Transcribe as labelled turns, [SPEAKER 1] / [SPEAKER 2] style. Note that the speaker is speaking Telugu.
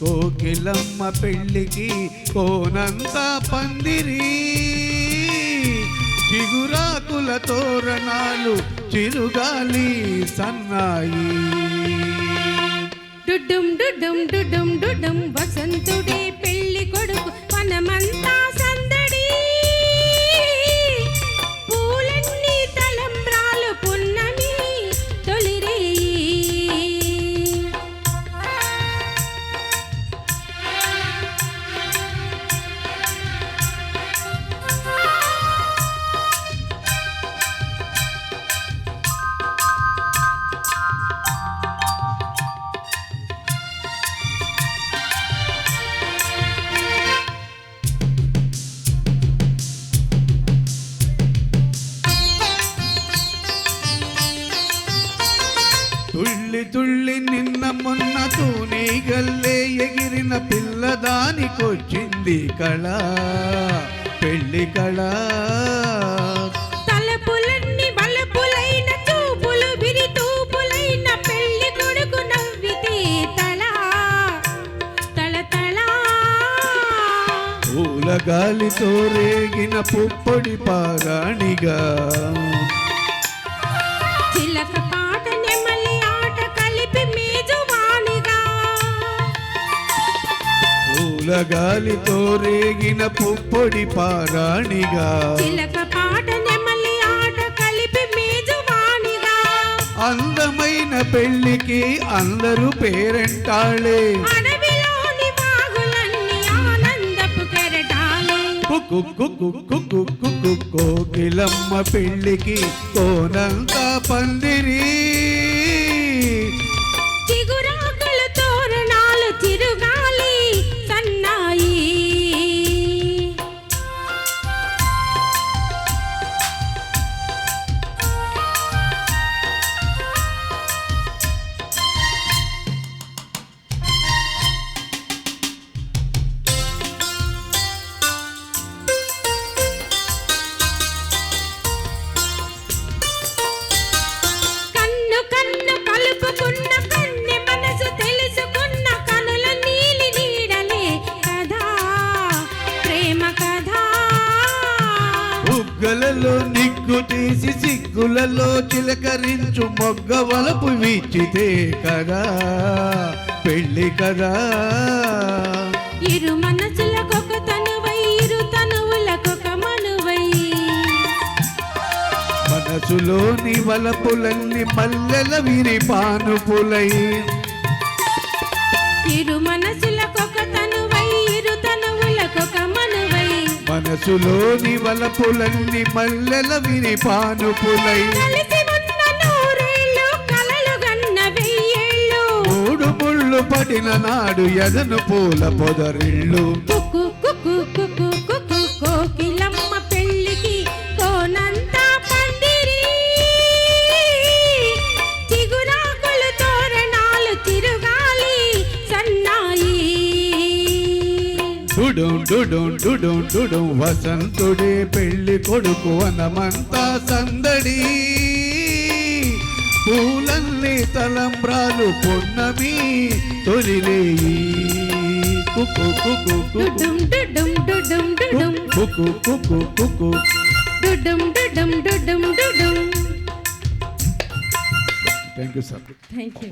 [SPEAKER 1] కోకిలమ్మ పెళ్ళికి కోనంత పందిరి చిగురాకుల తోరణాలు చిరుగాలి సన్నాయి.
[SPEAKER 2] డుడ్డుం డుడ్డుం డుడ్డుం డుడ్డుం
[SPEAKER 1] తుళ్ళి నిన్న మొన్న తూని గల్లే ఎగిరిన పిల్లదానికొచ్చింది కళ పెళ్ళి కళ. గాలితో రేగిన పుప్పొడి పారాణిగా. పూల గాలితో రేగిన పుప్పొడి పారాణిగా.
[SPEAKER 2] చిలక పాట నెమలి ఆట కలిపి మేజువాణిగా
[SPEAKER 1] అందమైన పెళ్ళికి అందరూ పేరెంటాళ్ళే
[SPEAKER 2] అడవిలోని వాగులన్నీ ఆనందపు కెరటాలే.
[SPEAKER 1] కోకిలమ్మ పెళ్ళికి కోనంత పందిరి. బుగ్గలలో నిగ్గు తీసి సిగ్గులలో చిలకరించు మొగ్గ వలపు వీచితే కదా పెళ్ళి కదా.
[SPEAKER 2] ఇరు మనసులకొక తనువై ఇరు తనువులకొక మనువై.
[SPEAKER 1] మనసులోని వలపులన్నీ మల్లెల విరి పానుపులై
[SPEAKER 2] ఇరు మనసులకొక తనువై
[SPEAKER 1] మనసులోని వలపులన్నీ మల్లెల విరి పానుపులై. మూడు ముళ్ళు పడిన నాడు ఎదను పూల పొదరిళ్ళు. డుడుం డుడుం డుడుం డుడుం వసంతుడే పెళ్ళి కొడుకు వనమంతా సందడి పూలన్నీ తలంబ్రాలు పొన్నమి తొలిలేయి కుక్కు కుక్కు కుక్కు
[SPEAKER 2] డుడుం డుడుం డుడుం
[SPEAKER 1] thank you sir
[SPEAKER 2] thank you